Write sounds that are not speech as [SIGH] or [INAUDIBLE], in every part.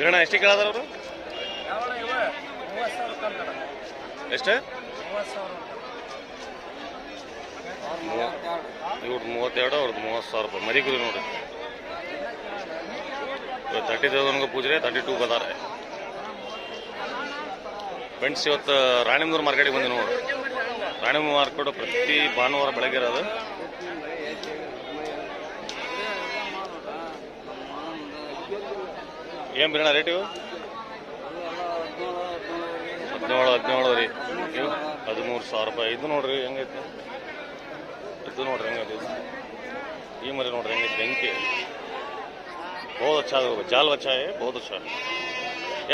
ಕಿರಣ ಎಷ್ಟು ಕೇಳದಾರ ಅವರು? ಎಷ್ಟು? ಇವ್ರದ್ದು ಮೂವತ್ತೆರಡು ಅವ್ರದ್ದು ಮೂವತ್ತು ಸಾವಿರ ರೂಪಾಯಿ. ಮರಿ ಕುರಿ ನೋಡಿ. ತರ್ಟಿ ತೌಸಂಡ್ಗೆ ಪೂಜೆ ತರ್ಟಿ ಟೂ ಬದಾರೆ ಫ್ರೆಂಡ್ಸ್ ಇವತ್ತು ರಾಣಿಮೂರು ಮಾರ್ಕೆಟಿಗೆ ಬಂದು ನೋಡಿ. ರಾಣಿಮೂರು ಮಾರ್ಕೆಟು ಪ್ರತಿ ಭಾನುವಾರ ಬೆಳಗ್ಗೆ ಇರೋದು. ಏನು ಬಿರೋಣ ರೇಟ್ ಇವು? ಹದಿನೇಳು ಹದಿನೇಳು ರೀ. ಇವು ಹದಿಮೂರು ಸಾವಿರ ರೂಪಾಯಿ. ಇದು ನೋಡ್ರಿ, ಹೆಂಗೈತೆ? ಇದು ನೋಡ್ರಿ, ಹೆಂಗೈತೆ? ಈ ಮರಿ ನೋಡ್ರಿ, ಹೆಂಗೈತೆ? ಬೆಂಕಿ. ಬಹು ಅಚ್ಚ ಜಾಲ್ ವಚ್ಚಾಯ್ ಬಹು ಅಚ್ಚ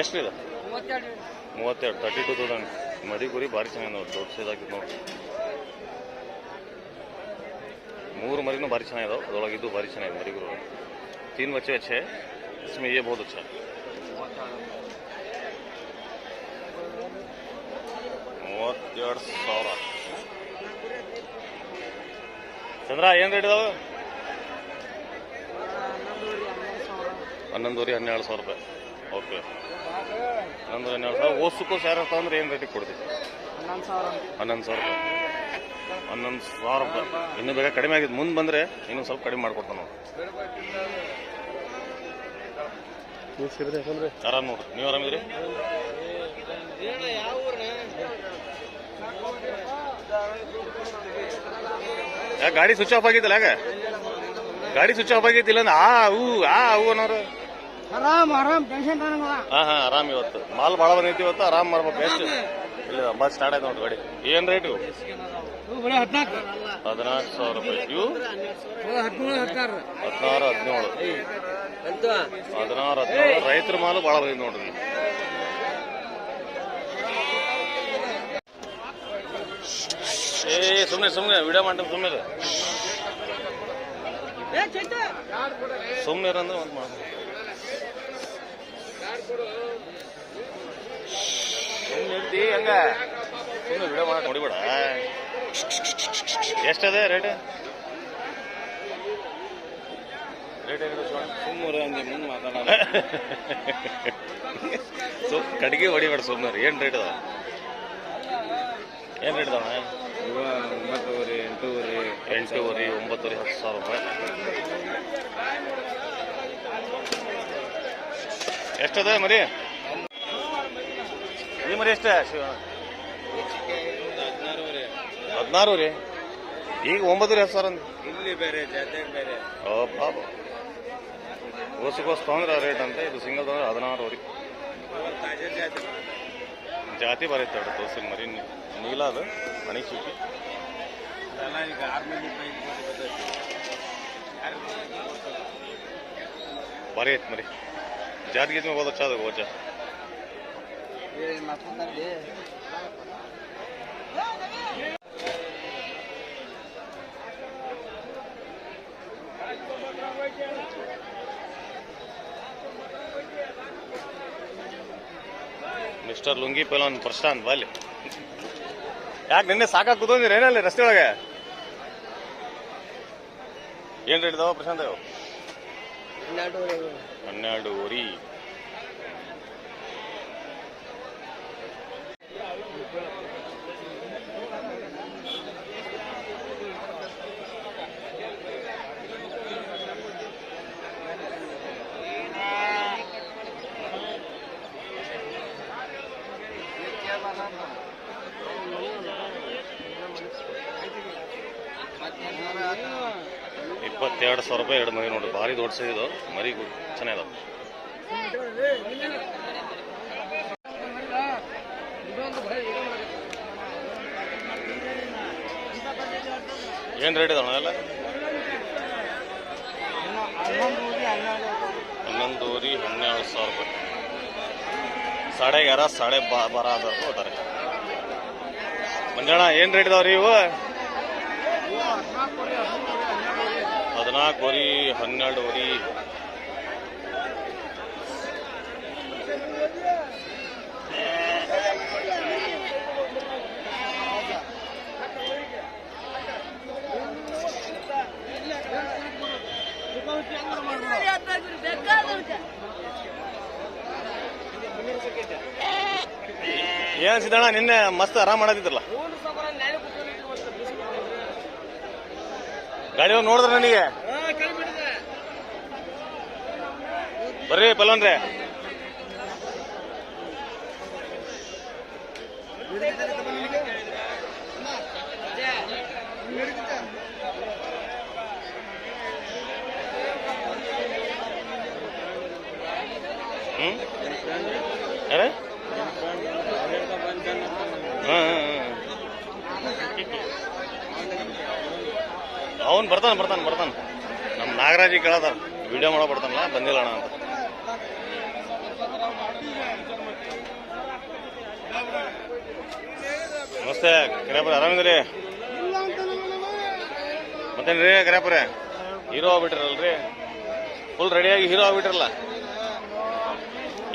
ಎಷ್ಟು ಇದೆ? ಮೂವತ್ತೆರಡು. ತರ್ಟಿ ಟು ತೌಸಂಡ್ ಮರಿ ಗುರಿ ಭಾರಿ ಚೆನ್ನಾಗಿ ನೋಡ್ರಿ. ದೊಡ್ಡ ಸೈಜ್ ಆಗಿದೆ ನೋಡ್ರಿ. ಮೂರು ಮರಿನೂ ಭಾರಿ ಚೆನ್ನಾಗಿದಾವೆ ಅದೊಳಗಿದ್ದು ಇದು ಭಾರಿ ಚೆನ್ನಾಗಿದೆ ಮರಿಗುರು ತೀನ್ ವಚ್ಚೆ ವಚ್ಚೆ इसमें ये बहुत अच्छा है ಮೂವತ್ತೆರಡು ಸಾವಿರ ಚಂದ್ರ ಏನು ರೇಟ್ ಇದಾವೆ ಹನ್ನೊಂದುವರೆ ಹನ್ನೆರಡು ಸಾವಿರ ರೂಪಾಯಿ ಓಕೆ ಹನ್ನೊಂದು ಹನ್ನೆರಡು ಸಾವಿರ ಓಸಕ್ಕೂ ಸ್ಯಾರ ಅಂದ್ರೆ ಏನು ರೇಟಿಗೆ ಕೊಡ್ತೀವಿ ಹನ್ನೊಂದು ಸಾವಿರ ರೂಪಾಯಿ ಹನ್ನೊಂದು ಸಾವಿರ ರೂಪಾಯಿ ಇನ್ನೂ ಬೇಗ ಕಡಿಮೆ ಆಗಿದೆ ಮುಂದೆ ಬಂದರೆ ಇನ್ನೂ ಸ್ವಲ್ಪ ಕಡಿಮೆ ಮಾಡ್ಕೊಡ್ತಾನೆ ನಾವು ಆರಾಮ್ ನೋಡ್ರಿ ನೀವು ಆರಾಮಿದ್ರಿ ಯಾಕೆ ಗಾಡಿ ಸ್ವಿಚ್ ಆಫ್ ಆಗಿತ್ತಲ್ಲ ಯಾಕೆ? ಗಾಡಿ ಸ್ವಿಚ್ ಆಫ್ ಆಗೈತಿಲ್ಲ ಅಂದ್ರೆ ಆ ಹೂ ಆ ಹೂ ಅನ್ನೋರು. ಆರಾಮ್ ಆರಾಮ್ ಟೆನ್ಷನ್ ಹಾ ಹಾ ಆರಾಮ್ ಇವತ್ತು. ಮಾಲ್ ಭಾಳ ಬಂದೈತಿ ಇವತ್ತು ಆರಾಮ್ ಮಾಡ್ಬೇಕು ಎಷ್ಟು ಇಲ್ಲ ಬಸ್ ಸ್ಟಾರ್ಟ್ ಆಯ್ತು ನೋಡ್ರಿ ಗಾಡಿ. ಏನ್ ರೇಟ್ ಹದಿನಾಲ್ಕು ಸಾವಿರ ರೂಪಾಯಿ. ಹದಿನಾರು, ಹದಿನೇಳು. ಹದಿನಾರು, ಹದಿನೇಳು. ರೈತರ ಮಾಲು ಭಾಳ ರೀ ನೋಡ್ರಿ. ಏ ಸುಮ್ಮನೆ ಸುಮ್ಮನೆ ವಿಡಿಯೋ ಮಾಡಿ ಸುಮ್ಮನೆ ಸುಮ್ಮನೆ ಅಂದ್ರೆ ಒಂದು ಮಾಡು ಸುಮ್ಮನೆ ಇರ್ತಿ, ಹಂಗ. ಸುಮ್ಮನೆ ವಿಡಿಯೋ ಮಾಡಿ ನೋಡಿಬೇಡ ಎಷ್ಟದೆ ರೇಟ್? ರೇಟ್ ಸುಮ್ಮರು ಸುಮ್ಮನೆ ಹಂಗೆ ಮುಂದೆ ಮಾತಾಡೋಣ. [LAUGHS] ಸೊ ಕಡಿಗೆ ಹೊಡಿಬೇಡ ಸುಮ್ಮನೆ ಏನು ರೇಟ್ ಅದ ಏನು ರೇಟ್ ಅದಾವ? ಒಂಬತ್ತುವರೆ ಎಂಟೂವರೆ ಎಂಟೂವರೆ ಒಂಬತ್ತುವರೆ ಹತ್ತು ಸಾವಿರ ರೂಪಾಯಿ. ಎಷ್ಟದ ಮರಿ? ಈ ಮರಿ ಎಷ್ಟೇ? ಶಿವ? ಹದಿನಾರು ರೀ ಈಗ ಒಂಬತ್ತು ಹತ್ತು ಸಾವಿರ ಅಂದ್. ಇಲ್ಲಿ ಬೇರೆ ಜಾತಿ ಬೇರೆ. ಓ ಬಾಬಾ ಓಸಗೋಸ್ ತೊಂದ್ರೆ ರೇಟ್ ಅಂತ ಇದು ಸಿಂಗಲ್ ತೊಂದ್ರೆ ಹದಿನಾರು ರೀ ತಾಜಾ ಜಾತಿ ಜಾತಿ ಬರೈತೆ ಎರಡು ದೋಸೆ ಮರಿ ನೀಲ ಅದು ಮನೆ ಈಗ ಆರ್ಮಿ ಭಾರಿ ಐತೆ ಮರಿ. ಜಾತಿ ಗೀತ ಹೋದ ಚಾ ಅದು ಓಜ ಮಿಸ್ಟರ್ ಲುಂಗಿ ಪೆಲೋನ್ ಪ್ರಶಾಂತ್ ಬಾಲಿ ಯಾಕೆ ನಿನ್ನೆ ಸಾಕಾಗಿ ಕೂತಂದಿರ ಏನಲ್ಲಿ ರಸ್ತೆ ಒಳಗೆ? ಏನ್ರಿ ರೇಟ್ ಇದಾವ ಹನ್ನೆರಡು ಅವು ಇಪ್ಪತ್ತೆರಡು ಸಾವಿರ ರೂಪಾಯಿ ಎರಡು ಮರಿ ನೋಡಿ, ಭಾರಿ ದೊಡ್ಡ ಸೈಜ್ ಇದು. ಮರಿ ಗು- ಚೆನ್ನಾಗಿದೆ. ಏನ್ ರೇಟ್ ಇದಾವ ಎಲ್ಲ? ಹನ್ನೊಂದೂರಿ ಹನ್ನೆರಡು ಸಾವಿರ ರೂಪಾಯಿ. ಸಾಡೆ ಗ್ಯಾರ, ಸಾಡೆ ಬಾ, ಬಾರ ಅದ ಹೋಗ್ತಾರೆ ಮಂಜಣ್ಣ, ಏನ್ ರೇಟ್ ಇದಾವ್ರಿ ಇವು? ಹದಿನಾಲ್ಕು ವರಿ ಹನ್ನೆರಡು ವರಿ ಸಿದ್ದಣ್ಣ ನಿನ್ನೆ ಮಸ್ತ್ ಆರಾಮ್ ಮಾಡದಿದ್ರಲ್ಲ. ಗಾಡಿ ನೋಡಿದ್ರ ನನಗೆ? ಬರ್ರಿ ಪಲ್ವನ್ರೆ ಹ್ಮ್? ಅವನ್ ಬರ್ತಾನ ಬರ್ತಾನ ಬರ್ತಾನ. ನಮ್ ನಾಗರಾಜಿ ಕೇಳತಾರ ವಿಡಿಯೋ ಮಾಡೋ ಬರ್ತಾನಲ್ಲ, ಬಂದಿಲ್ಲ ಅಣ್ಣ ಅಂತ. ನಮಸ್ತೆ ಕರಿಯಪ್ಪರ ಆರಾಮಿದ್ರಿ ಮತ್ತೇನ್ರಿ ಕರಿಯಪ್ಪರೆ ಹೀರೋ ಆಗ್ಬಿಟ್ರಲ್ರಿ ಫುಲ್ ರೆಡಿಯಾಗಿ ಹೀರೋ ಆಗ್ಬಿಟ್ರಲ್ಲ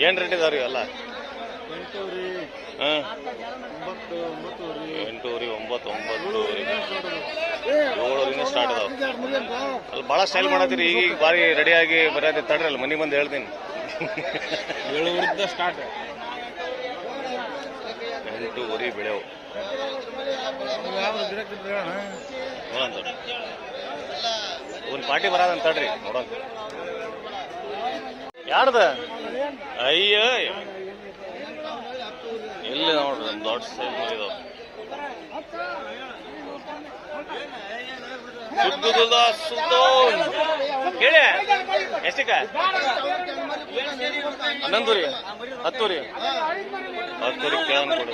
ಏನ್ ರೇಟ್ ಇದಾವ್ರಿ ಎಲ್ಲ ಹಾಂ ಎಂಟೂವರೆ ಒಂಬತ್ತು ಒಂಬತ್ತು ಏಳುವರೆ ಸ್ಟಾರ್ಟ್ ಅದಾವ. ಅಲ್ಲಿ ಭಾಳ ಸ್ಟೈಲ್ ಮಾಡತ್ತೀರಿ ಈಗ ಈಗ ಭಾರಿ ರೆಡಿಯಾಗಿ ಬರೋದು ತಡ್ರಿ ಅಲ್ಲಿ ಮನೆ ಬಂದು ಹೇಳ್ತೀನಿ. ಏಳುವರೆಯಿಂದ ಸ್ಟಾರ್ಟ್ ಎಂಟೂವರೆ ಬೆಳೆವು. ನೋಡಂತ ಒಂದು ಪಾರ್ಟಿ ಬರೋದಂತ ತಡ್ರಿ ನೋಡೋಣ. ಯಾರ್ದ? ಅಯ್ಯ ಎಲ್ಲಿ ನೋಡ್ರಿ? ಒಂದ್ ದೊಡ್ಡ ಸೈಜ್ ಮಾಡಿದಾವ ಸುದ್ದುದ ಸುಲ್ತಾನ್ ಹೇಳಿ ಎಷ್ಟಕ್ಕ? ಹನ್ನೊಂದು ರೀ ಹತ್ತು ರೀ ಹತ್ತು ರೀ ಕೇಳೋಣ ಕೊಡು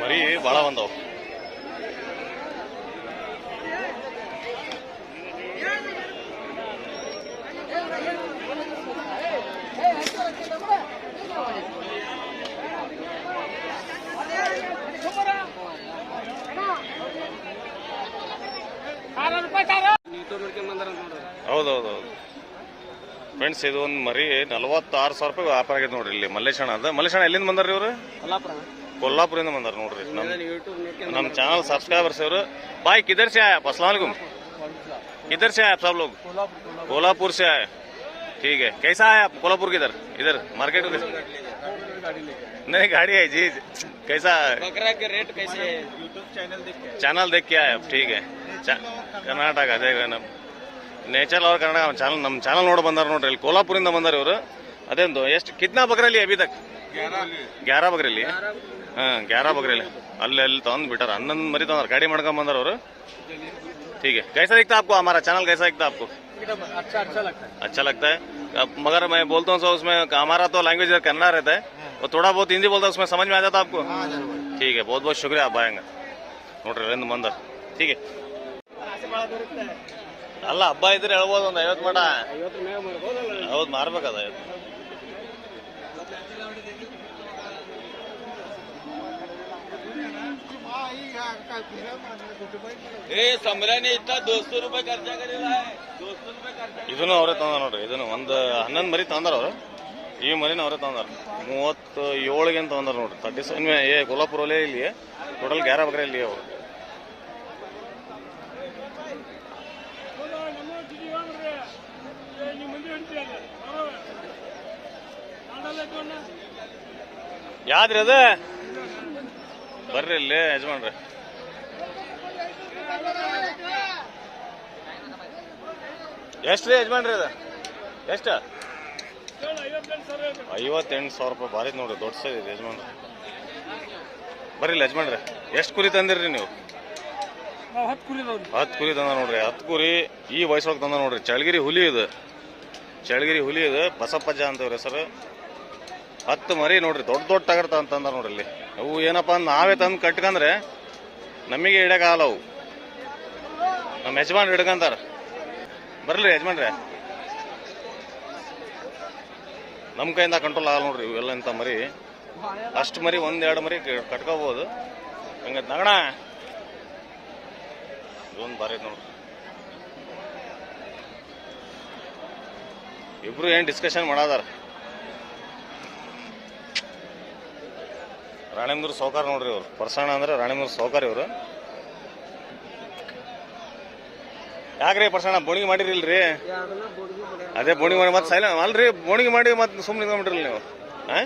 ಮರಿ ಭಾಳ ಬಂದವು. ಹೌದೌದು ಫ್ರೆಂಡ್ಸ್ ಇದು ಒಂದು ಮರಿ ನಲವತ್ತಾರು ಸಾವಿರ ರೂಪಾಯಿ ವ್ಯಾಪಾರ ಆಗಿದೆ ನೋಡ್ರಿ ಇಲ್ಲಿ ಮಲ್ಲೇಶಣ ಅದ ಮಲ್ಲೇಶಣ ಎಲ್ಲಿಂದ ಬಂದ್ರಿ ಇವರು? ಕೊಲ್ಲಾಪುರಿಂದ ಬಂದಾರ ನೋಡ್ರಿ ನಮ್ಮ ನಮ್ಮ ಚಾನಲ್ ಸಬ್ಸ್ಕ್ರೈಬರ್ಸ್ ಇವರು ಬಾಯ್ ಕಿದರ್ ಸೇ ಆಯಾ ಅಸ್ಲಾಮಲೈಕುಮ್ किधर ಸೇ आए ಸಬ್ सब लोग ಸೇ से ಠೀಕ್ ठीक है कैसा आए ಇದರ್. ಇದರ್ ಮಾರ್ಕೆಟ್ इधर ಗಾಡಿ में ಜೀ गाड़ी है जी कैसा बकरा के ಕರ್ನಾಟಕ ಅದೇ ನಮ್ ನೇಚರ್ ಅವ್ರ ಕನ್ನಡ ಚಾನಲ್ ನಮ್ಮ ಚಾನಲ್ ನೋಡಿ ಬಂದಾರ ನೋಡ್ರಿ. ಇಲ್ಲಿ ಕೋಲ್ಹಾಪುರಿಂದ ಬಂದಾರ ಇವರು. ಅದೇಂದು ಎಷ್ಟು ಕಿತ್ನಾ ಬಕ್ರಲ್ಲಿ ಅಭಿದಕ್ ಗ್ಯಾರ ಬಕ್ರಲ್ಲಿ? ಹಾಂ ಗ್ಯಾರ ಬಕ್ರಲ್ಲಿ ಅಲ್ಲಿ ಅಲ್ಲಿ ತಂದು ಬಿಟ್ಟಾರ ಹನ್ನೊಂದು ಮರಿ ತಂದಾರ ಗಾಡಿ ಮಾಡ್ಕೊಂಡ್ ಬಂದಾರ ಅವರು ठीक है कैसा दिखता है आपको हमारा चैनल कैसा दिखता है आपको अच्छा अच्छा लगता है अच्छा लगता है अब मगर मैं बोलता हूँ सर उसमें हमारा तो लैंग्वेज कन्नड़ा रहता है और थोड़ा बहुत हिंदी बोलता है उसमें समझ में आ जाता है आपको ठीक है बहुत बहुत शुक्रिया आप आएंगे ನೋಡ್ರಿ ರೆಂದ್ ಮಂದರ್ ठीक है ಅಲ್ಲ ಹಬ್ಬ ಇದ್ರೆ ಹೇಳ್ಬೋದು ಒಂದು ಐವತ್ತು ಮಟ ಐವತ್ತು ಮೇವ ಮಾಡ್ಬೋದಲ್ಲ ಹೌದು ಮಾರ್ಬೇಕದ ಐವತ್ತು ಏ ಇತ್ತ ದೋಸ್ತು ರೂಪಾಯಿ ಇದನ್ನು ಅವರೇ ತಂದ ನೋಡ್ರಿ, ಇದನ್ನು ಒಂದು ಹನ್ನೊಂದು ಮರಿ ತಂದ್ರ ಅವ್ರು. ಈ ಮರಿನ ಅವರೇ ತಂದಾರ. ಮೂವತ್ತು ಏಳಿಗೆ ತಂದಾರ ನೋಡ್ರಿ, ತರ್ಟಿ ಸೆವೆನ್ ಏ ಕೊಲ್ಲಾಪುರಲ್ಲೇ ಇಲ್ಲಿ, ಟೋಟಲ್ ಗ್ಯಾರ ಬಗ್ರೆ ಇಲ್ಲಿ ಅವರು. ಯಾದ್ರಿ ಅದ? ಬರ್ರಿ ಇಲ್ಲಿ, ಯಜಮಾನ್ರಿ. ಎಷ್ಟು ರೀ ಯಜಮಾನ್ರಿ ಅದ? ಎಷ್ಟು? ಐವತ್ತೆಂಟು ಸಾವಿರ ರೂಪಾಯಿ ಬಾರಿ ನೋಡ್ರಿ, ದೊಡ್ಡ ಸೈಜ್ ಇದೆ ಯಜಮಾನ್ರಿ. ಬರ್ರಿ ಇಲ್ಲಿ ಯಜಮಾನ್ರಿ, ಎಷ್ಟು ಕುರಿ ತಂದಿರಿ ನೀವು? ಹತ್ತು ಕುರಿ ತಂದ ನೋಡ್ರಿ, ಹತ್ತು ಕುರಿ ಈ ವಯಸ್ಸೊಳಗೆ ತಂದ ನೋಡ್ರಿ ಚಳಗಿರಿ ಹುಲಿ ಇದು. ಚಳಗಿರಿ ಹುಲಿ ಇದು, ಬಸಪ್ಪಜ್ಜ ಅಂತವ್ರಿ ಹೆಸರು. ಹತ್ತು ಮರಿ ನೋಡ್ರಿ, ದೊಡ್ಡ ದೊಡ್ಡ ತಗರ್ತ ಅಂತಂದ್ರೆ ನೋಡ್ರಿ ಇಲ್ಲಿ ಅವು ಏನಪ್ಪ ನಾವೇ ತಂದು ಕಟ್ಕಂದ್ರೆ ನಮಗೆ ಇಡಕ್ಕಾಗಲ್ಲ ಅವು ನಮ್ಮ ಯಜಮಾನ್ ಹಿಡ್ಕಂತಾರ. ಬರ್ಲಿ ಯಜಮಾನ್ರೆ. ನಮ್ಮ ಕೈಯಿಂದ ಕಂಟ್ರೋಲ್ ಆಗಲ್ಲ ನೋಡ್ರಿ ಇವೆಲ್ಲ ಇಂಥ ಮರಿ. ಅಷ್ಟು ಮರಿ, ಒಂದ್ ಎರಡು ಮರಿ ಕಟ್ಕೋಬೋದು. ಹಂಗ ನಗಣ ಇದೊಂದು ಬಾರಿ ನೋಡ್ರಿ. ಇಬ್ರು ಏನ್ ಡಿಸ್ಕಷನ್ ಮಾಡಾದಾರ? ರಾಣೇಂದ್ರ ಸೌಕಾರ ನೋಡ್ರಿ ಇವ್ರು. ಪರ್ಸಣ ಅಂದ್ರೆ ರಾಣೇಂದ್ರ ಸೌಕಾರ ಇವ್ರು. ಯಾಕ್ರಿ ಪ್ರಸಣ್ಣ ಬೋಣಿಗೆ ಮಾಡಿರಿಲ್ರಿ? ಅದೇ ಬೋಣಿಗೆ ಮಾಡಿ ಮತ್ತೆ ಸೈಲೆಂಟ್ ಅಲ್ರಿ ಬೋಣಿಗೆ ಮಾಡಿ ಮತ್ತೆ ಸುಮ್ಮನೆ ನಿಂತ್ಕೊಂಡ್ಬಿಟ್ರಲ್ಲ ನೀವು. ಹಾ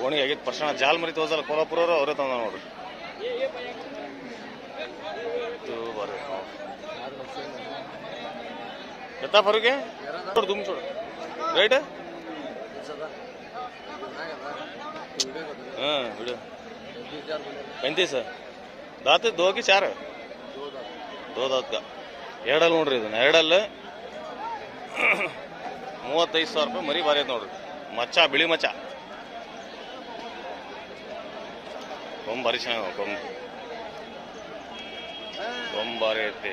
ಬೋಣಿಗೆ ಆಗಿತ್ತು ಪ್ರಸಣ್ಣ ಜಾಲ್ ಮರಿ ತೋಸಲ್ಲ ಕೋಲಾಪುರವ್ರು ಅವರೇ ತಂದ ನೋಡ್ರಿ. ಎತ್ತಾ ಫರುಗೆ ನೋಡು ತುಂಬ ಚೋಡು. ರೈಟ್ ಹಾಂ ಬಿಡು. ಪೈಂತೀಸ್ ಸರ್ ದೋ ಕಿ ಚಾರ್. ದೋ ದಾತ್ ಕಾ ಎರಡಲ್ಲಿ ನೋಡ್ರಿ ಇದನ್ನ. ಎರಡಲ್ಲಿ ಮೂವತ್ತೈದು ಸಾವಿರ ರೂಪಾಯಿ ಮರಿ ಬಾರಿ ಐತೆ ನೋಡ್ರಿ. ಮಚ್ಚ, ಬಿಳಿ ಮಚ್ಚ. ಕೊಂಬ್ ಭಾರಿ ಚೆನ್ನಾಗಿ ಕೊಂಬ್ ಐತಿ.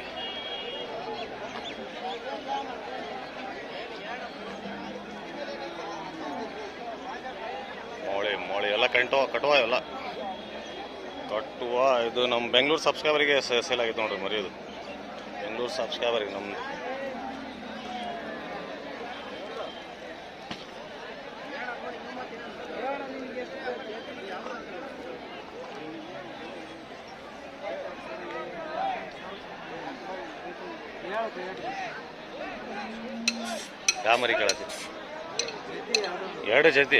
ಮೊಳೆ ಮೊಳೆ. ಎಲ್ಲ ಕಂಟುವ, ಕಟುವ ಎಲ್ಲ ಕಟ್ಟುವ ಇದು ನಮ್ಮ ಬೆಂಗಳೂರು ಸಬ್ಸ್ಕ್ರೈಬರಿಗೆ ಸೇಲ್ ಆಗಿತ್ತು ನೋಡ್ರಿ ಮರಿ ಇದು. ಬೆಂಗಳೂರು ಸಬ್ಸ್ಕ್ರೈಬರ್ ನಮ್ದು. ಯಾವ ಮರಿ ಕೇಳತ್ತಿ? ಎರಡು ಜತಿ.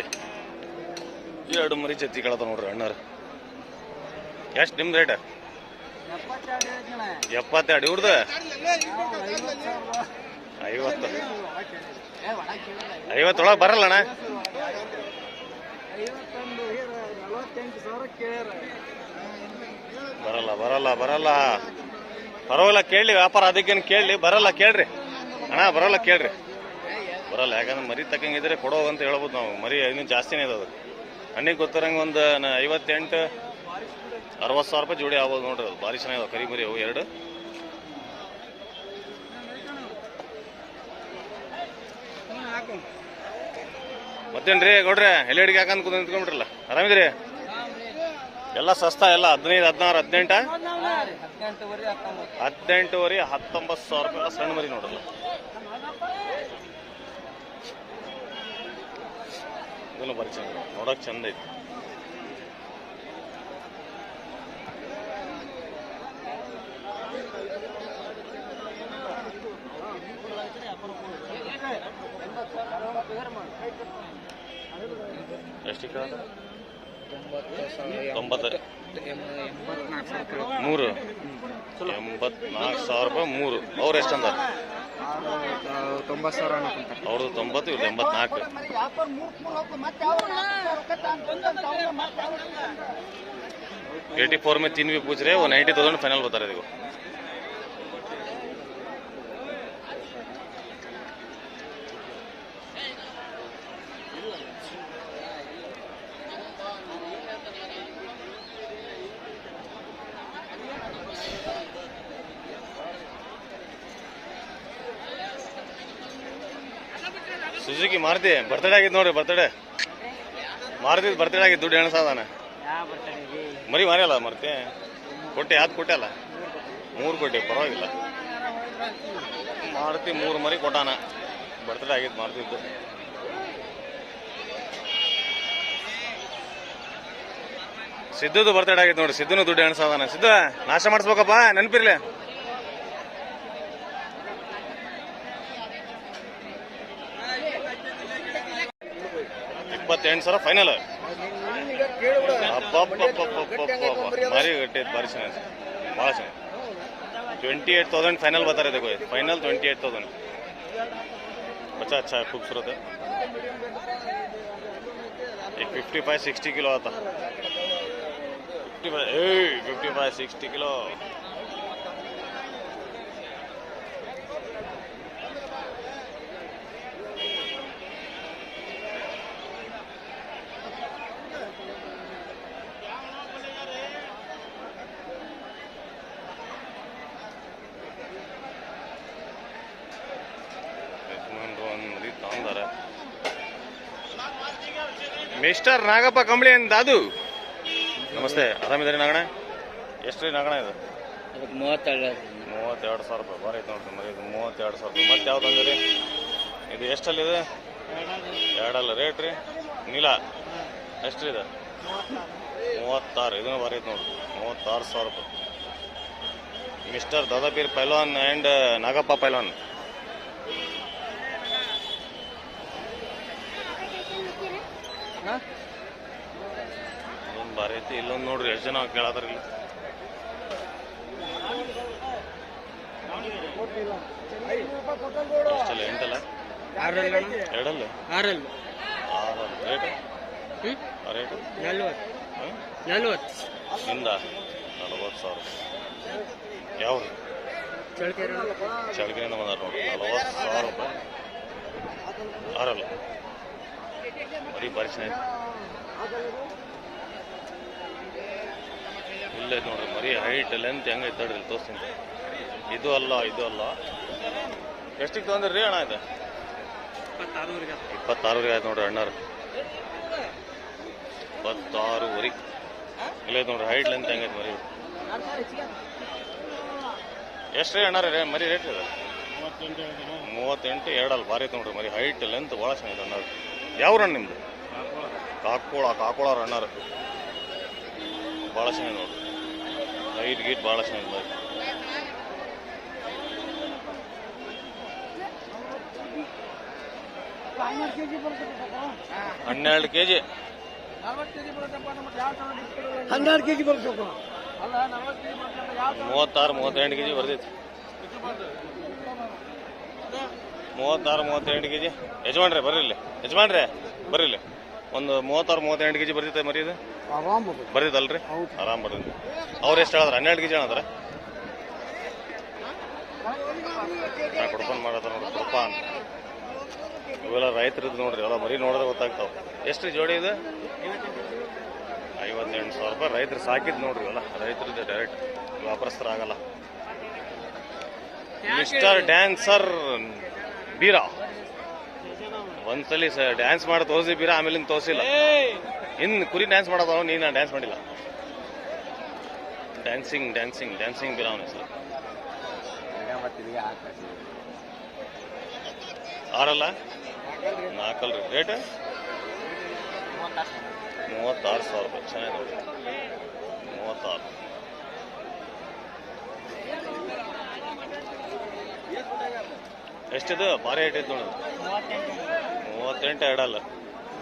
ಎರಡು ಮರಿ ಜತಿ ಕೇಳತ್ತ ನೋಡ್ರಿ ಅಣ್ಣರು. ಎಷ್ಟು ನಿಮ್ದು ರೇಟ್ ಎಪ್ಪತ್ತೆರಡು ಇವ್ರದ್ದು ಐವತ್ತು. ಐವತ್ತೊಳಗೆ ಬರಲ್ಲ ಅಣ್ಣ. ಬರಲ್ಲ ಬರಲ್ಲ ಬರಲ್ಲ. ಪರವಾಗಿಲ್ಲ, ಕೇಳಿ, ವ್ಯಾಪಾರ ಅದಕ್ಕೇನು ಕೇಳಿ, ಬರಲ್ಲ, ಕೇಳ್ರಿ. ಅಣ್ಣ, ಬರಲ್ಲ, ಕೇಳ್ರಿ. ಬರಲ್ಲ, ಯಾಕಂದ್ರೆ ಮರಿ ತಕ್ಕಂಗಿದ್ರೆ ಕೊಡೋ ಅಂತ ಹೇಳ್ಬೋದು ನಾವು. ಮರಿ ಇನ್ನೂ ಜಾಸ್ತಿನೇ ಅದು. ಅಣ್ಣಿಗೆ ಗೊತ್ತಿರಂಗೆ ಒಂದು ಐವತ್ತೆಂಟು ಅರವತ್ತು ಸಾವಿರ ರೂಪಾಯಿ ಜೋಡಿ ಆಗ್ಬೋದು ನೋಡ್ರಿ ಅದು. ಭಾರಿ ಚೆನ್ನಾಗಿದಾವೆ ಕರಿ ಮರಿ ಅವು ಎರಡು. ಮತ್ತೇನ್ರಿ ಗೌಡ್ರೆ ಎಲ್ಲಿ ಅಡಿಗೆ ಹಾಕಂತ ಕೂತ್ ನಿಂತ್ಕೊಂಡ್ಬಿಟ್ರಲ್ಲ? ಆರಾಮಿದ್ರಿ? ಎಲ್ಲ ಸಸ್ತಾ, ಎಲ್ಲ ಹದಿನೈದು, ಹದಿನಾರು, ಹದಿನೆಂಟ? ಹದಿನೆಂಟುವರೆ, ಹತ್ತೊಂಬತ್ತು ಸಾವಿರ ರೂಪಾಯಿ ಸಣ್ಣ ಮರಿ ನೋಡ್ರಲ್ಲ. ಇದನ್ನು ಬರೀ ಚಂದ ನೋಡಕ್ ಚಂದ ಐತಿ. ಎಷ್ಟು ತೊಂಬತ್ತು. ಮೂರು. ಎಂಬತ್ನಾಲ್ಕು ಸಾವಿರ ರೂಪಾಯಿ ಮೂರು. ಅವ್ರು ಎಷ್ಟು ಅಂದಾರ? ಅವ್ರದ್ದು ತೊಂಬತ್ತು ಇವ್ರದ್ದು ಎಂಬತ್ನಾಲ್ಕು. ಏಯ್ಟಿ ಫೋರ್ ಮೇಲೆ ತಿನ್ವಿ ಪೂಜ್ರೆ ಒನ್ ನೈಂಟಿ ತೌಸಂಡ್ ಫೈನಲ್ ಬರ್ತಾರೆ ಇದು ಸುಜುಕಿ ಮಾರುತಿ ಬರ್ತಡೇ ಆಗಿದ್ ನೋಡ್ರಿ ಬರ್ತಡೇ ಮಾರುತಿ ಬರ್ತಡೇ ಆಗಿದ್ ದುಡ್ಡು ಎಣಸಾದಾನ. ಮರಿ ಮಾರಿಯಲ್ಲ ಮರ್ತಿ? ಕೊಟ್ಟೆ ಯಾವ್ದು ಕೊಟ್ಟೆ ಅಲ್ಲ ಮೂರು ಕೊಟ್ಟೆ ಪರವಾಗಿಲ್ಲ. ಮಾರುತಿ ಮೂರು ಮರಿ ಕೊಟ್ಟಾನ. ಬರ್ತಡೇ ಆಗಿತ್ತು ಮಾರುತಿದ್ದು ಸಿದ್ದುದು ಬರ್ತಡೇ ಆಗಿತ್ತು ನೋಡಿ ಸಿದ್ದುನು ದುಡ್ಡು ಎಣಸಾದಾನ. ಸಿದ್ಧ ನಾಶ ಮಾಡಿಸ್ಬೇಕಪ್ಪ ನೆನಪಿರ್ಲಿ. ಇಪ್ಪತ್ತೆಂಟು ಸಾವಿರ ಫೈನಲ್ ಭಾರಿ ಗಟ್ಟಿ ಭಾರಿ ಚೆನ್ನಾಗಿ ಭಾಳ ಚೆನ್ನಾಗಿ ट्वेंटी एट थाउजेंड फाइनल बता रहे देखो ये फाइनल ट्वेंटी एट थाउजेंड बच्चा अच्छा है खूबसूरत है एक फिफ्टी फाइव सिक्सटी किलो आता fifty five fifty five sixty kilo mister Nagappa Kambali ಅಂತ ಅದು. ನಮಸ್ತೆ ಆರಾಮಿದ್ದೀರಿ ನಾಗಣ ಎಷ್ಟು ರೀ ನಾಗಣ ಇದು? ಅದಕ್ಕೆ ಮೂವತ್ತೆರಡು ಮೂವತ್ತೆರಡು ಸಾವಿರ ರೂಪಾಯಿ ಬರೀ ನೋಡ್ರಿ ಮರಿ ಇದು ಮೂವತ್ತೆರಡು ಸಾವಿರ ರೂಪಾಯಿ. ಮತ್ತೆ ಯಾವ್ದು ಅಂದ್ರಿ ಇದು ಎಷ್ಟಲ್ಲಿದೆ ಎರಡಲ್ಲ ರೇಟ್ ರೀ? ನೀಲ? ಎಷ್ಟು ಇದೆ? ಮೂವತ್ತಾರು ಇದನ್ನು ಐತೆ ನೋಡ್ರಿ. ಮೂವತ್ತಾರು ಸಾವಿರ ರೂಪಾಯಿ. Mister Dadapeer Pailwan and Nagappa Pailwan. ಬಾರಿ ಐತಿ. ಇಲ್ಲೊಂದು ನೋಡ್ರಿ ಎಷ್ಟು ಜನ ಕೇಳಾದ್ರಿ ಇಲ್ಲಿ. ಎಷ್ಟಲ್ಲ ಎಂಟಲ್ಲ? ಎರಡಲ್ಲ? ಆರಲ್ಲ. ಆರು ರೇಟ್ ರೇಟ್ ನಲ್ವತ್ತು. ನಲ್ವತ್ತು. ನಿಂದ ನಲವತ್ತು ಸಾವಿರ. ಯಾವ ಚಳ್ಕೆರೆ ಚಳಗಿನಿಂದ ಬಂದಾರ ನೋಡಿ ನಲವತ್ತು ಸಾವಿರ ರೂಪಾಯಿ. ಆರಲ್ಲ. ಬರೀ ಪರಿಚಯ ಇಲ್ಲೇ ನೋಡ್ರಿ ಮರಿ ಹೈಟ್ ಲೆಂತ್ ಹೆಂಗೈತೆ ತಡ್ರಿ ತೋರಿಸ್ತೀನಿ. ಇದು ಅಲ್ಲ ಇದು ಅಲ್ಲ. ಎಷ್ಟಿಗೆ ತೊಗೊಂಡ್ರಿ ಅಣ್ಣ ಇದು? ಇಪ್ಪತ್ತಾರೂರಿಗೆ ಆಯ್ತು ನೋಡ್ರಿ ಅಣ್ಣರು. ಇಪ್ಪತ್ತಾರೂವರೆ. ಇಲ್ಲೇ ನೋಡ್ರಿ ಹೈಟ್ ಲೆಂತ್ ಹೆಂಗೈತೆ ಮರಿ ಎಷ್ಟು ರೀ ಅಣ್ಣಾರ ರೀ ಮರಿ ರೇಟ್ ಇದೆ? ಮೂವತ್ತೆಂಟು ಎರಡಲ್ಲಿ ಭಾರಿ ಐತೆ ನೋಡ್ರಿ ಮರಿ. ಹೈಟ್ ಲೆಂತ್ ಭಾಳ ಚೆನ್ನಾಗಿದೆ ಅಣ್ಣರು. ಯಾವ ರಣ್ಣ ನಿಮ್ದು? ಕಾಕೋಳ ಕಾಕೋಳ ಅಣ್ಣಾರ. ಭಾಳ ಚೆನ್ನಾಗಿ ನೋಡ್ರಿ. ಹೈಟ್ ಗೀಟ್ ಭಾಳ ಚೆನ್ನಾಗಿದೆ ಹನ್ನೆರಡು ಕೆ ಜಿ ಹನ್ನೆರಡು ಕೆ ಜಿ ಬರ್ಬೇಕು ಮೂವತ್ತಾರು ಮೂವತ್ತೆಂಟು ಕೆ ಜಿ ಬರ್ತೈತಿ ಮೂವತ್ತಾರು ಮೂವತ್ತೆಂಟು ಕೆ ಜಿ ಯಜಮಾನ್ರೆ ಬರ್ರಿ ಇಲ್ಲಿ. ಯಜಮಾನ್ರೆ ಬರ್ರಿ ಇಲ್ಲಿ. ಒಂದು ಮೂವತ್ತಾರು ಮೂವತ್ತೆಂಟು ಕೆಜಿ ಬರ್ತೈತೆ ಮರಿ ಇದು? ಆರಾಮ್ ರೀ ಆರಾಮ್ ಬರ್ತೈತೆ. ಅವ್ರು ಎಷ್ಟು ಹೇಳಿದ್ರೆ? ಹನ್ನೆರಡು ಕೆಜಿ ಹೇಳಿದ್ರೆ? ನಾ ಕೊಡ್ಕೊಂಡು ಮಾಡತ್ತ ನೋಡ್ರಿ ಕೊಡ್ಪಾನ್ ಇವೆಲ್ಲ ರೈತರದ್ದು ನೋಡ್ರಿ ಎಲ್ಲ ಮರಿ ನೋಡಿದ್ರೆ ಗೊತ್ತಾಗ್ತಾವ. ಎಷ್ಟು ಜೋಡಿ ಇದು? ಐವತ್ತೆಂಟು ಸಾವಿರ ರೂಪಾಯಿ ರೈತರು ಸಾಕಿದ್ ನೋಡ್ರಿ ಇವೆಲ್ಲ. ರೈತರದ್ದು ಡೈರೆಕ್ಟ್ ವ್ಯಾಪಾರಸ್ಥರ ಆಗಲ್ಲ ಮಿಸ್ಟರ್ ಡ್ಯಾನ್ಸರ್ ಬೀರಾ. ಒಂದ್ಸಲಿ ಡ್ಯಾನ್ಸ್ ಮಾಡಿ ತೋರಿಸಿದ್ದೀರಾ ಆಮೇಲೆ ತೋರಿಸಿಲ್ಲ. ಇನ್ನು ಕುರಿ ಡ್ಯಾನ್ಸ್ ಮಾಡೋದವ ನೀನು ಡ್ಯಾನ್ಸ್ ಮಾಡಿಲ್ಲ. ಡ್ಯಾನ್ಸಿಂಗ್ ಡ್ಯಾನ್ಸಿಂಗ್ ಡ್ಯಾನ್ಸಿಂಗ್ ಬಿರ ಅವನ ಹೆಸರು. ಆರಲ್ಲ? ನಾಲ್ಕಲ್ರಿ ರೇಟ್ ಮೂವತ್ತಾರು ಸಾವಿರ ರೂಪಾಯಿ. ಚೆನ್ನಾಗಿ ಮೂವತ್ತಾರು. ಎಷ್ಟಿದೆ? ಭಾರಿ ರೇಟ್ ನೋಡೋದು ನೋಡಿ. ಮೂವತ್ತೆಂಟು ಎರಡಲ್ಲ.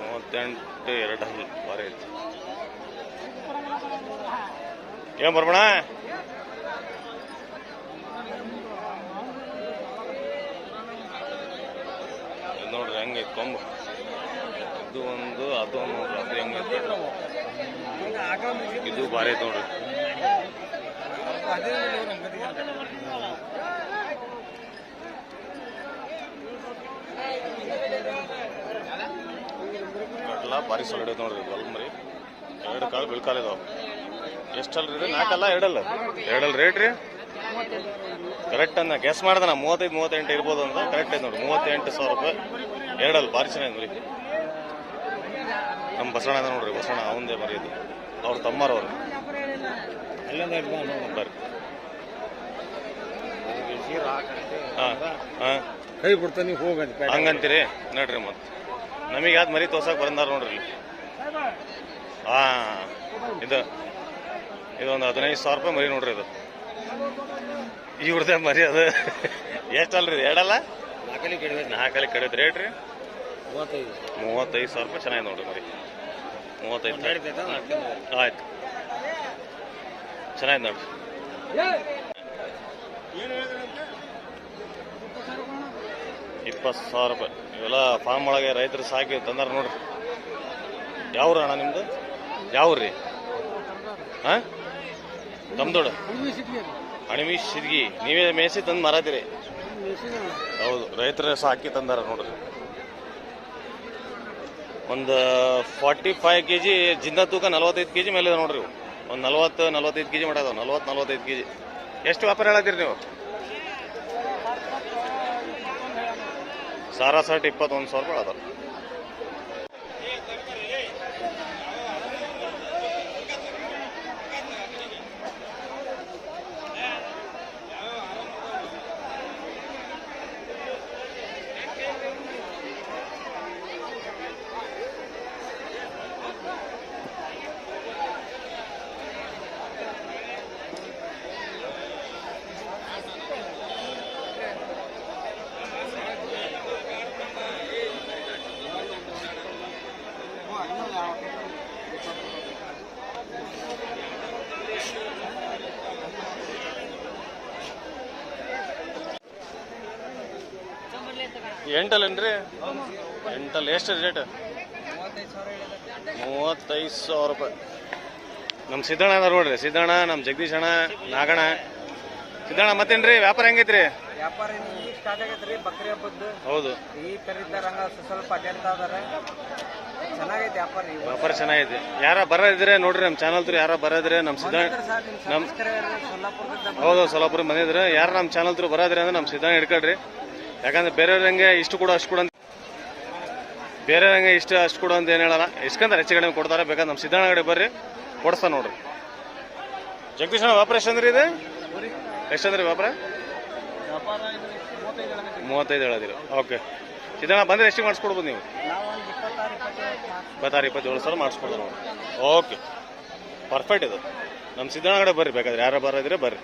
ಮೂವತ್ತೆಂಟು ಎರಡಲ್ಲ ಭಾರಿ ಐತಿ. ಏನು ಬರ್ಬೋಣ ನೋಡ್ರಿ ಹೆಂಗೈತೆ ಕೊಂಬ. ಇದು ಒಂದು, ಅದು ಒಂದು ನೋಡ್ರಿ ಅದು ಹೆಂಗೈತೆ ಇದು ಭಾರಿ ಐತೆ ನೋಡ್ರಿ. ಕಡ್ಲ ಭಾರಿ ಸೊಲ್ ಹಿಡಿಯೋದು ನೋಡ್ರಿ ಬಲ್ ಮರಿ ಎರಡು ಕಾಳು ಬಿಳ್ಕಾಲ ಇದಾವೆ. ಎಷ್ಟಲ್ರಿ ಇದು? ನಾಲ್ಕಲ್ಲ ಎರಡಲ್ಲ? ಎರಡಲ್ಲ ರೇಟ್ ರೀ? ಕರೆಕ್ಟ್ ಅನ್ನ ಗೆಸ್ ಮಾಡ್ದೆ ನಾ. ಮೂವತ್ತೈದು ಮೂವತ್ತೆಂಟು ಇರ್ಬೋದು ಅಂತ ಕರೆಕ್ಟ್ ಐತೆ ನೋಡಿ ಮೂವತ್ತೆಂಟು ಸಾವಿರ ರೂಪಾಯಿ. ಎರಡಲ್ಲ ಭಾರಿ ಚೆನ್ನಾಗಿ ನೋಡಿ ನಮ್ಮ ಬಸವಣ್ಣ ಅದ ನೋಡ್ರಿ. ಬಸವಣ್ಣ ಅವಂದೇ ಇದು ಅವ್ರ ತಮ್ಮರವ್ರು ಬರ್ರಿ. ಹಾಂ ಹಾಂ. ಕೈ ಬಿಡ್ತಾನೆ ಹೋಗಂತ ಹಂಗಂತೀರಿ? ನೋಡ್ರಿ ಮತ್ತೆ. ನಮಗೆ ಯಾವ್ದು ಮರಿ ತೋರ್ಸಕ್ಕೆ ಬಂದಾರ ನೋಡ್ರಿ ಇಲ್ಲಿ. ಹಾ ಇದು ಇದೊಂದು ಹದಿನೈದು ಸಾವಿರ ರೂಪಾಯಿ ಮರಿ ನೋಡ್ರಿ ಇದು. ಇವ್ರದೇ ಮರಿ ಅದು. ಎಷ್ಟಲ್ರಿ ರೀ ಎರಡಲ್ಲ? ನಾಲ್ಕಲ್ಲಿ ಕೆಡಬೇಕು. ನಾಲ್ಕಲ್ಲಿ ರೇಟ್ ರೀ? ಮೂವತ್ತೈದು. ಮೂವತ್ತೈದು ಸಾವಿರ ರೂಪಾಯಿ ಚೆನ್ನಾಗಿ ನೋಡ್ರಿ ಮರಿ. ಮೂವತ್ತೈದು ಆಯ್ತು. ಚೆನ್ನಾಗಿ ನೋಡ್ರಿ. ಇಪ್ಪತ್ತು ಸಾವಿರ ರೂಪಾಯಿ. ಇವೆಲ್ಲ ಫಾರ್ಮ್ ಒಳಗೆ ರೈತರು ಸಾಕಿ ತಂದಾರ ನೋಡ್ರಿ. ಯಾವ್ರ ಅಣ್ಣ ನಿಮ್ದು? ಯಾವ್ರಿ ಹಾಂ? ತಮ್ದೋಡ? ಅಣಿಮಿ ಸಿದ್ಗಿ ನೀವೇ ಮೇಸಿ ತಂದು ಮಾರಾತಿರಿ. ಹೌದು, ರೈತರ ಸಾಕಿ ತಂದಾರ ನೋಡ್ರಿ. ಒಂದು ಫಾರ್ಟಿ ಫೈವ್ ಕೆ ಜಿ ಜಿಂದ ತೂಕ ನಲ್ವತ್ತೈದು ಕೆ ಜಿ ಮೇಲೆ ನೋಡ್ರಿ. ಒಂದು ನಲ್ವತ್ತು, ನಲ್ವತ್ತೈದು ಕೆ ಜಿ ಮಾಡ್ಯಾವ ನಲ್ವತ್ತು, ನಲ್ವತ್ತೈದು ಕೆ ಜಿ ಎಷ್ಟು ವ್ಯಾಪಾರ ಹೇಳತ್ತೀರಿ ನೀವು? ಸಾರಾ ಸರ್ಟ್ ಇಪ್ಪತ್ತೊಂದು ಸಾವಿರ ರೂಪಾಯಿ ಅದಾವ ಎಂಟಲ್ಲೇನ್ರಿ ಎಂಟಲ್ ಎಷ್ಟು ರೇಟ್ ಮೂವತ್ತೈದು ಸಾವಿರ ರೂಪಾಯಿ. ನಮ್ಮ ಸಿದ್ದಣ್ಣ ಅದಾರ ನೋಡ್ರಿ ಸಿದ್ದಣ್ಣ ನಮ್ಮ ಜಗದೀಶ್ ಅಣ್ಣ ನಾಗಣ್ಣ. ಸಿದ್ದಣ್ಣ ಮತ್ತೇನ್ರಿ? ವ್ಯಾಪಾರ ಹೆಂಗೈತ್ರಿ? ವ್ಯಾಪಾರ ಈಗ ಸ್ಟಾರ್ಟ್ ಆಗೈತ್ರಿ ಬಕ್ರಿ ಹಬ್ಬದ್ದು. ಹೌದು. ವ್ಯಾಪಾರ ಕರೀತಾರ ಹಂಗ ಸ್ವಲ್ಪ ಅಡ್ಡಾಡ್ತಾ ಇದಾರೆ. ಚೆನ್ನಾಗೈತೆ ವ್ಯಾಪಾರ ಈಗ ವ್ಯಾಪಾರ ಚೆನ್ನಾಗೈತಿ. ಯಾರ ಬರೋದಿದ್ರೆ ನೋಡ್ರಿ ನಮ್ಮ ಚಾನಲ್ ತ್ರೂ ಯಾರ ಬರೋದ್ರೆ ನಮ್ಮ ಸಿದ್ದಣ್ಣ ನಮ್ಮ ಸೊಲ್ಲಾಪುರದಿಂದ ಹೌದು ಸೊಲ್ಲಾಪುರ ಬಂದಿದ್ರೆ ಯಾರು ನಮ್ಮ ಚಾನಲ್ ತ್ರೂ ಬರೋದ್ರಿ ಅಂದ್ರೆ ನಮ್ಮ ಸಿದ್ದಣ್ಣ ಹಿಡ್ಕೊಳ್ರಿ. ಯಾಕಂದ್ರೆ ಬೇರೆಯವ್ರಂಗೆ ಇಷ್ಟು ಕೂಡ, ಅಷ್ಟು ಕೂಡ ಬೇರೆಯವ್ರಂಗೆ ಇಷ್ಟು, ಅಷ್ಟು ಕೂಡ ಅಂತ ಏನು ಹೇಳಲ್ಲ. ಇಸ್ಕಂತಾರೆ ಹೆಚ್ಚು ಕಡಿಮೆ ಕೊಡ್ತಾರೆ. ಬೇಕಾದ್ರೆ ನಮ್ಮ ಸಿದ್ದಣ್ಣ ಕಡೆ ಬರ್ರಿ ಕೊಡಿಸ್ತಾ ನೋಡ್ರಿ. ಜಗದೀಶ್ ವ್ಯಾಪಾರ ಎಷ್ಟಂದ್ರಿ ಇದೆ? ಎಷ್ಟಂದ್ರಿ ವ್ಯಾಪಾರ? ಮೂವತ್ತೈದು ಹೇಳದಿರಿ. ಓಕೆ. ಸಿದ್ದಣ್ಣ, ಬಂದ್ರೆ ಎಷ್ಟು ಮಾಡಿಸ್ಕೊಡ್ಬೋದು ನೀವು? ಇಪ್ಪತ್ತಾರು, ಇಪ್ಪತ್ತೇಳು ಸಾವಿರ ಮಾಡಿಸ್ಕೊಡ್ತಾರೆ ನೋಡಿ ಓಕೆ. ಪರ್ಫೆಕ್ಟ್ ಇದು. ನಮ್ಮ ಸಿದ್ದಣ್ಣ ಕಡೆ ಬರ್ರಿ, ಬೇಕಾದ್ರೆ ಯಾರು ಬರೋದ್ರೆ ಬರ್ರಿ.